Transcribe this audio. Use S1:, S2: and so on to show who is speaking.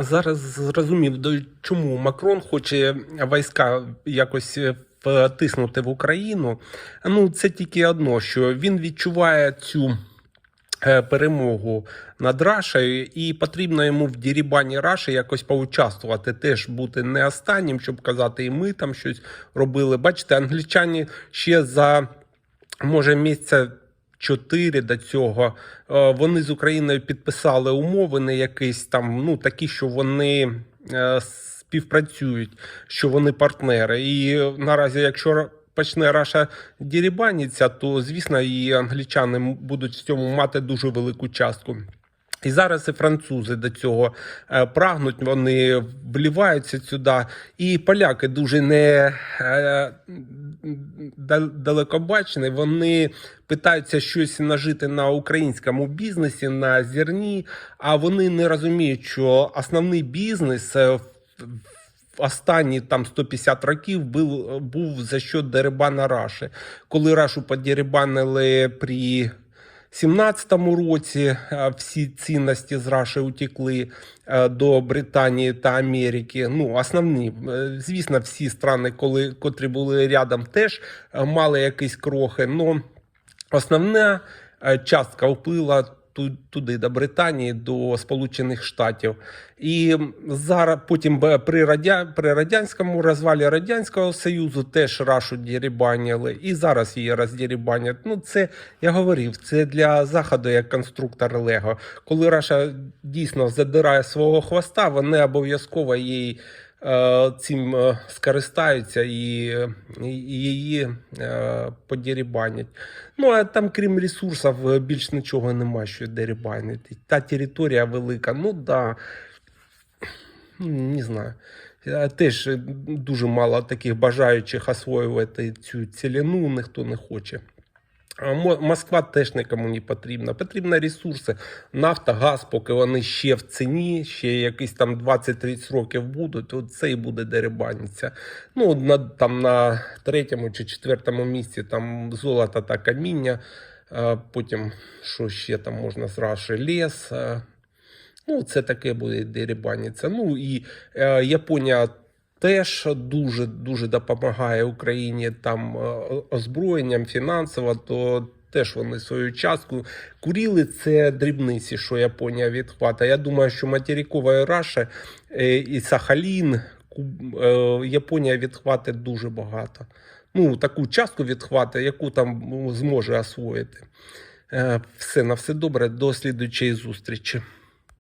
S1: Зараз зрозумів, чому Макрон хоче війська якось е, втиснути в Україну. Ну, це тільки одно, що він відчуває цю е, перемогу над Рашею, і потрібно йому в дірібані Раші якось поучаствувати, теж бути не останнім, щоб казати, і ми там щось робили. Бачите, англічані ще за може місяця. Чотири до цього е, вони з Україною підписали умови, не якісь там, ну такі, що вони е, співпрацюють, що вони партнери. І наразі, якщо почне Раша дірібаніться, то звісно і англічани будуть в цьому мати дуже велику частку. І зараз і французи до цього е, прагнуть, вони вливаються сюди. І поляки дуже не е, далекобачні. Вони питаються щось нажити на українському бізнесі, на зерні, а вони не розуміють, що основний бізнес е, в останні там 150 років був, був за що дерибана Раші. Коли Рашу подерибанили при 17-му році е, всі цінності з Раші утекли е, до Британії та Америки. Ну, основні, Е, звісно, всі страни, коли, котрі були рядом, теж мали якісь крохи. Но основна частка вплила туди, до Британії, до Сполучених Штатів. І зараз потім при, радя, при радянському розвалі Радянського Союзу теж Рашу дірібаніли, і зараз її роздірібанять. Ну, це я говорив, це для заходу як конструктор Лего. Коли Раша дійсно задирає свого хвоста, вони обов'язково їй. Е, Цим е, скористаються і, її е, подірібанять. Ну а там, крім ресурсів, більш нічого нема, що дерибанити. Та територія велика, ну да. Не знаю. Теж дуже мало таких бажаючих освоювати цю цілину, ніхто не хоче. Москва теж нікому не потрібна. Потрібні ресурси, нафта, газ, поки вони ще в ціні, ще якісь там 20-30 років будуть, от це і буде дерибаниться. Ну, на, там на третьому чи четвертому місці там золото та каміння, потім що ще там можна зразу ліс. Ну, це таке буде дерибаніться. Ну і е, Японія теж дуже дуже допомагає Україні там е, озброєнням фінансово, то теж вони свою частку. Куріли це дрібниці, що Японія відхватає. Я думаю, що материкова Раша е, і Сахалін е, Японія відхватить дуже багато. Ну, таку частку відхватить, яку там ну, зможе освоїти. Все на все добре. До слідуючої зустрічі.